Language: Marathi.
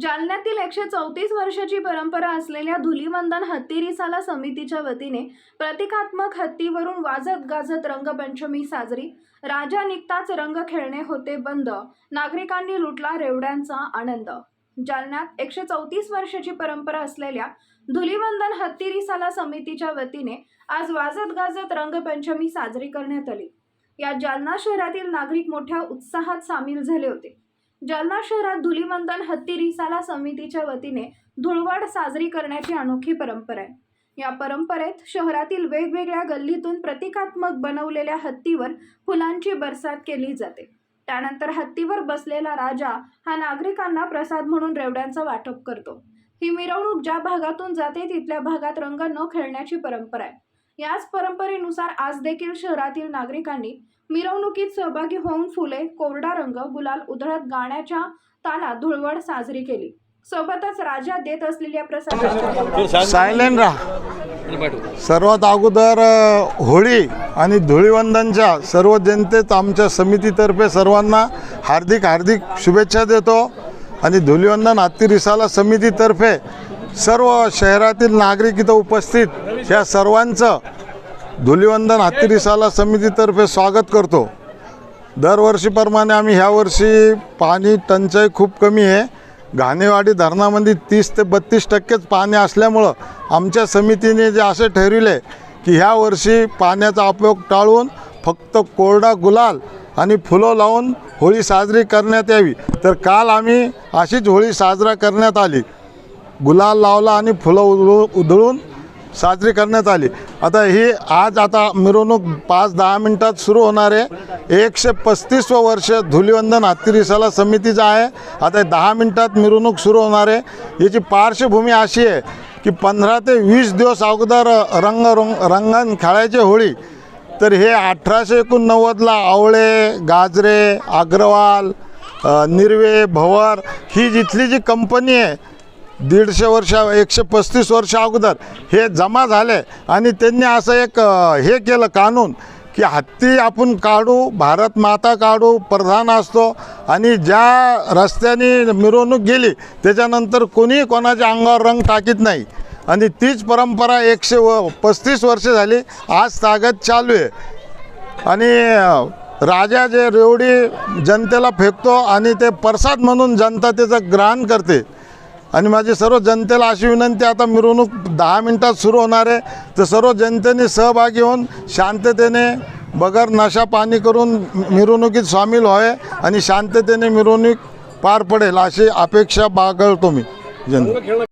जालन्यातील एकशे चौतीस वर्षाची परंपरा असलेल्या धुलीवंदन हत्ती रिसाला समितीच्या वतीने प्रतिकात्मक हत्तीवरून वाजत गाजत रंगपंचमी साजरी. राजा निघताच रंग खेळणे होते बंद. नागरिकांनी लुटला रेवड्यांचा आनंद. जालन्यात एकशे चौतीस वर्षाची परंपरा असलेल्या धुलीवंदन हत्ती रिसाला समितीच्या वतीने आज वाजत गाजत रंगपंचमी साजरी करण्यात आली. यात जालना शहरातील नागरिक मोठ्या उत्साहात सामील झाले होते. जालना शहरात धुलीवंदन हत्ती रिसाला समितीच्या वतीने धुळवड साजरी करण्याची अनोखी परंपरा आहे. या परंपरेत शहरातील वेगवेगळ्या गल्लीतून प्रतिकात्मक बनवलेल्या हत्तीवर फुलांची बरसात केली जाते. त्यानंतर हत्तीवर बसलेला राजा हा नागरिकांना प्रसाद म्हणून रेवड्यांचं वाटप करतो. ही मिरवणूक ज्या भागातून जाते तिथल्या भागात रंग न खेळण्याची परंपरा आहे. याच परंपरेनुसार आज देखील शहरातील नागरिकांनी मिरवणुकीत सहभागी होऊन फुले कोरडा रंग गुलाल उधळत गाण्याच्या तालात धुळवड साजरी केली. सोबतच राजा देत असलेल्या सायलेंट राहा. सर्वात अगोदर होळी आणि धुळीवंदनच्या सर्व जनतेत आमच्या समितीतर्फे सर्वांना हार्दिक हार्दिक शुभेच्छा देतो. आणि धुलीवंदन हत्ती रिसाला समितीतर्फे सर्व शहरातील नागरिक इथं उपस्थित ह्या सर्वांचं धुलीवंदन हत्तीरिसाला समितीतर्फे स्वागत करतो. दरवर्षीप्रमाणे आम्ही ह्या वर्षी पाणी टंचाई खूप कमी आहे. घाणेवाडी धरणामध्ये तीस ते बत्तीस टक्केच पाणी असल्यामुळं आमच्या समितीने जे असे ठरविले की ह्या वर्षी पाण्याचा उपयोग टाळून फक्त कोरडा गुलाल आणि फुलं लावून होळी साजरी करण्यात यावी. तर काल आम्ही अशीच होळी साजरा करण्यात आली. गुलाल लावला आणि फुलं उधळू उधळून साजरी करण्यात आली. आता ही आज आता मिरवणूक पाच दहा मिनटात सुरू होणार आहे. एकशे पस्तीसवं वर्ष धुलिवंदन हत्तीरिसाला समितीचं आहे. आता दहा मिनटात मिरवणूक सुरू होणार आहे. याची पार्श्वभूमी अशी आहे की पंधरा ते वीस दिवस अगोदर रंग रंग रंगण खेळायचे होळी. तर हे अठराशे एकोणनव्वदला आवळे गाजरे अग्रवाल निर्वे भवर ही जिथली जी कंपनी आहे दीडशे वर्ष एकशे पस्तीस वर्ष अगोदर हे जमा झाले आणि त्यांनी असं एक हे केलं कानून की हत्ती आपण काढू भारत माता काढू प्रधान असतो आणि ज्या रस्त्याने मिरवणूक गेली त्याच्यानंतर कोणीही कोणाच्या अंगावर रंग टाकीत नाही. आणि तीच परंपरा एकशे व पस्तीस वर्ष झाली आज तागत चालू आहे. आणि राजा जे रेवडी जनतेला फेकतो आणि ते प्रसाद म्हणून जनता त्याचं ग्रहण करते. आणि माझी सर्व जनतेला अशी विनंती आता मिरवणूक दहा मिनटात सुरू होणार आहे. तर सर्व जनतेने सहभागी होऊन शांततेने बगर नशा पाणी करून मिरवणुकीत सामील व्हावे आणि शांततेने मिरवणूक पार पडेल अशी अपेक्षा बागळतो मी. जनता